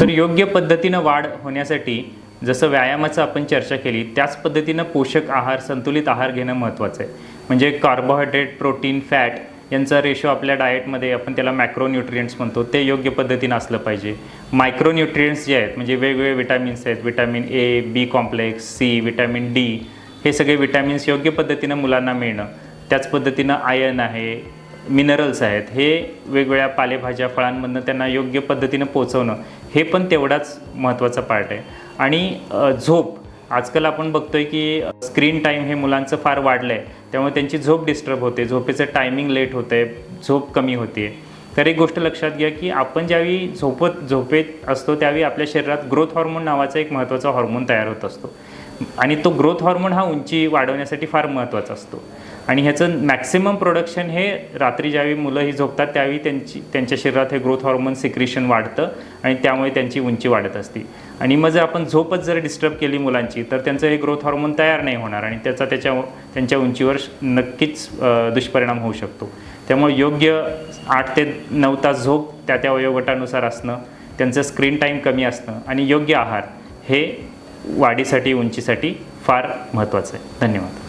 तर योग्य पद्धतीनं वाढ होण्यासाठी जसं व्यायामाचं आपण चर्चा केली त्याच पद्धतीनं पोषक आहार संतुलित आहार घेणं महत्त्वाचं आहे. म्हणजे कार्बोहायड्रेट प्रोटीन फॅट यांचा रेशो आपल्या डाएटमध्ये आपण त्याला मॅक्रोन्युट्रियंट्स म्हणतो ते योग्य पद्धतीनं असलं पाहिजे. मायक्रोन्युट्रियंट्स जे आहेत म्हणजे वेगवेगळे विटॅमिन्स आहेत vitamin A B complex C vitamin D हे सगळे विटॅमिन्स योग्य पद्धतीनं मुलांना मिळणं त्याच पद्धतीनं आयर्न आहे मिनरल्स आहेत हे वेगवेगळ्या पालेभाज्या फळांमधनं त्यांना योग्य पद्धतीनं पोचवणं हे पण तेवढाच महत्त्वाचा पार्ट आहे. आणि झोप आजकाल आपण बघतोय की स्क्रीन टाईम हे मुलांचं फार वाढलं आहे त्यामुळे त्यांची झोप डिस्टर्ब होते झोपेचं टायमिंग लेट होतं आहे झोप कमी होते. तर एक गोष्ट लक्षात घ्या की आपण ज्यावेळी झोपत झोपेत असतो त्यावेळी आपल्या शरीरात ग्रोथ हॉर्मोन नावाचा एक महत्त्वाचा हॉर्मोन तयार होत असतो. आणि तो ग्रोथ हॉर्मोन हा उंची वाढवण्यासाठी फार महत्त्वाचा असतो. आणि ह्याचं मॅक्सिमम प्रोडक्शन हे रात्री ज्यावेळी मुलं ही झोपतात त्यावेळी त्यांची त्यांच्या शरीरात हे ग्रोथ हॉर्मोन सिक्रिशन वाढतं आणि त्यामुळे त्यांची उंची वाढत असते. आणि मग जर आपण झोपच जर डिस्टर्ब केली मुलांची तर त्यांचं हे ग्रोथ हॉर्मोन तयार नाही होणार आणि त्याचा त्याच्या त्यांच्या उंचीवर नक्कीच दुष्परिणाम होऊ शकतो. त्यामुळे योग्य आठ ते नऊ तास झोप त्या त्या वयोगटानुसार असणं त्यांचं स्क्रीन टाईम कमी असणं आणि योग्य आहार हे वाढीसाठी उंचीसाठी फार महत्त्वाचं आहे. धन्यवाद.